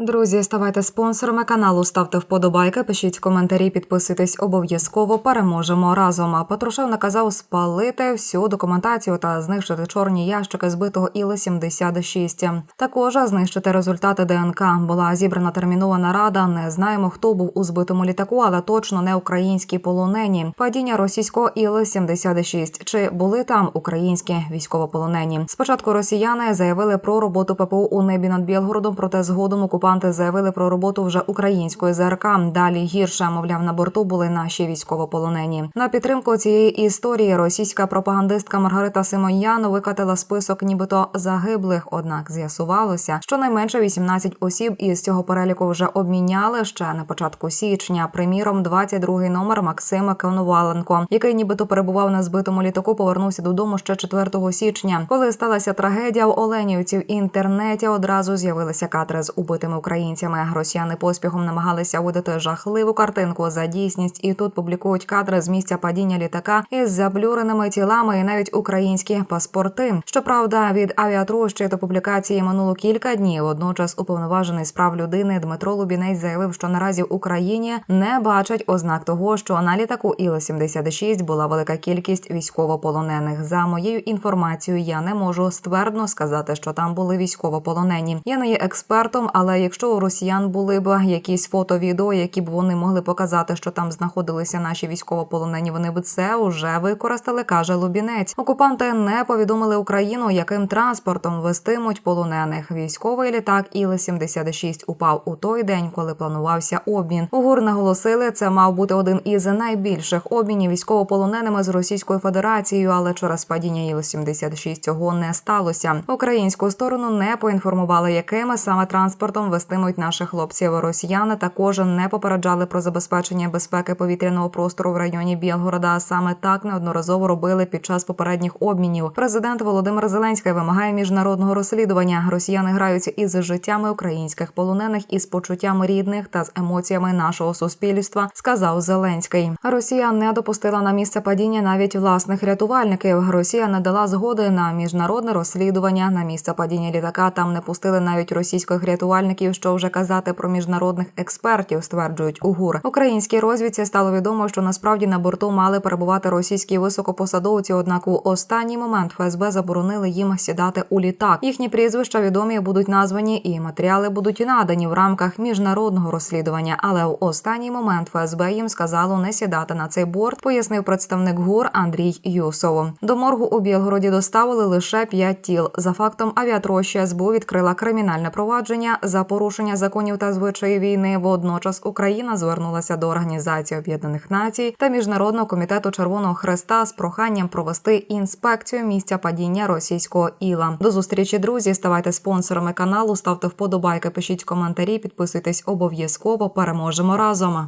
Друзі, ставайте спонсорами каналу, ставте вподобайки, пишіть коментарі, підписуйтесь обов'язково. Переможемо разом. А Патрушев наказав спалити всю документацію та знищити чорні ящики збитого іли 76 Також знищити результати ДНК. Була зібрана термінова рада. Не знаємо, хто був у збитому літаку, але точно не українські полонені. Падіння російського іли 76 Чи були там українські військовополонені? Спочатку росіяни заявили про роботу ППО у небі над Білгородом, проте згодом окупанти заявили про роботу вже української ЗРК. Далі гірше, мовляв, на борту були наші військовополонені. На підтримку цієї історії російська пропагандистка Маргарита Симонян викатила список, нібито загиблих. Однак з'ясувалося, що найменше 18 осіб із цього переліку вже обміняли ще на початку січня. Приміром, 22-й номер Максима Коноваленко, який нібито перебував на збитому літаку, повернувся додому ще 4 січня. Коли сталася трагедія в Оленівці в інтернеті, одразу з'явилися кадри з убитими українцями. Росіяни поспіхом намагалися видати жахливу картинку за дійсність, і тут публікують кадри з місця падіння літака із заблюреними тілами і навіть українські паспорти. Щоправда, від авіатрощі до публікації минуло кілька днів. Водночас, уповноважений з прав людини Дмитро Лубінець заявив, що наразі в Україні не бачать ознак того, що на літаку Іл-76 була велика кількість військовополонених. За моєю інформацією, я не можу ствердно сказати, що там були військовополонені. Я не є експертом, але якщо у росіян були б якісь фото, відео, які б вони могли показати, що там знаходилися наші військовополонені, вони б це вже використали, каже Лубінець. Окупанти не повідомили Україну, яким транспортом вестимуть полонених. Військовий літак Іл-76 упав у той день, коли планувався обмін. У ГУР наголосили, це мав бути один із найбільших обмінів військовополоненими з Російською Федерацією, але через падіння Іл-76 цього не сталося. Українську сторону не поінформували, якими саме транспортом вестимуть наших хлопців. Росіяни також не попереджали про забезпечення безпеки повітряного простору в районі Білгорода. Саме так неодноразово робили під час попередніх обмінів. Президент Володимир Зеленський вимагає міжнародного розслідування. Росіяни граються із життями українських полонених із почуттям рідних та з емоціями нашого суспільства, сказав Зеленський. Росія не допустила на місце падіння навіть власних рятувальників. Росія не дала згоди на міжнародне розслідування. На місце падіння літака там не пустили навіть російських рятувальників. Що вже казати про міжнародних експертів, стверджують у ГУР. Українській розвідці стало відомо, що насправді на борту мали перебувати російські високопосадовці. Однак у останній момент ФСБ заборонили їм сідати у літак. Їхні прізвища відомі будуть названі, і матеріали будуть надані в рамках міжнародного розслідування. Але в останній момент ФСБ їм сказало не сідати на цей борт, пояснив представник ГУР Андрій Юсов. До моргу у Білгороді доставили лише п'ять тіл. За фактом авіатрощі СБУ відкрила кримінальне провадження за порушення законів та звичаї війни. Водночас Україна звернулася до Організації Об'єднаних Націй та Міжнародного комітету Червоного Хреста з проханням провести інспекцію місця падіння російського іла. До зустрічі, друзі. Ставайте спонсорами каналу, ставте вподобайки, пишіть коментарі, підписуйтесь обов'язково. Переможемо разом.